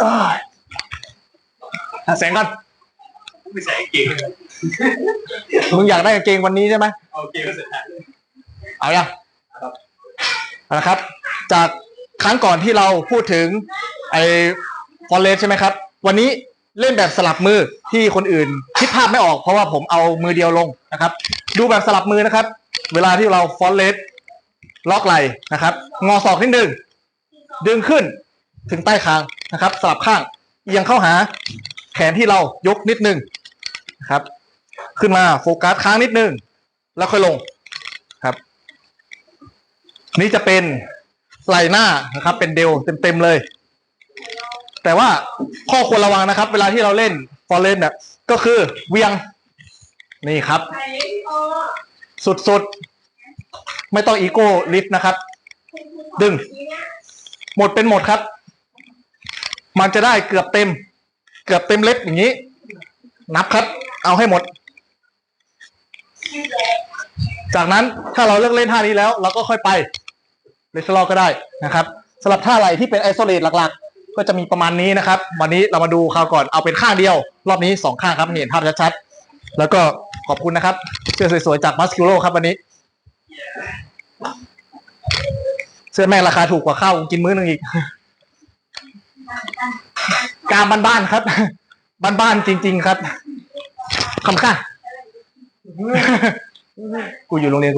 เอ้ยหาแสงก่อนไม่ใส่กางเกงเลยมึงอยากได้กางเกงวันนี้ใช่ไหมเอาเกงก็เสร็จแล้วเอายังเอาละครับ จากครั้งก่อนที่เราพูดถึงไอ้ฟอนเลสใช่ไหมครับ วันนี้เล่นแบบสลับมือที่คนอื่นคิดภาพไม่ออกเพราะว่าผมเอามือเดียวลงนะครับ ดูแบบสลับมือนะครับ เวลาที่เราฟอนเลสล็อกไหลนะครับ งอศอกนิดนึงดึงขึ้น ถึงใต้คางนะครับสลับข้างเอียงเข้าหา แขนที่เรายกนิดนึงนะครับ ขึ้นมาโฟกัสค้างนิดนึง แล้วค่อยลงครับ นี่จะเป็นไหล่หน้านะครับ เป็นเดลเต็มๆเลย แต่ว่าข้อควรระวังนะครับ เวลาที่เราเล่นฟอร์เรนเนี่ยก็คือเวียงนี่ครับ สุดๆ ไม่ต้องอีโก้ลิฟต์นะครับ ดึง หมดเป็นหมดครับ มันจะได้เกือบเต็ม เกือบเต็มเล็บอย่างนี้ นับครับ เอาให้หมด จากนั้นถ้าเราเลิกเล่นท่านี้แล้ว เราก็ค่อยไปเลสลอก็ได้นะครับสำหรับท่าไหลที่เป็นไอโซเลตหลักๆ ก็จะมีประมาณนี้นะครับ วันนี้เรามาดูคราวก่อนเอาเป็นข้างเดียว รอบนี้สองข้างครับเห็นภาพชัดๆแล้วก็ขอบคุณนะครับเสื้อสวยๆจากมัสคิโลครับวันนี้เสื้อแม่ราคาถูกกว่าข้าวกินมื้อนึงอีก กามบ้านๆครับ บ้านๆจริง ๆ ครับคำค่ะ กูอยู่โรงเรียน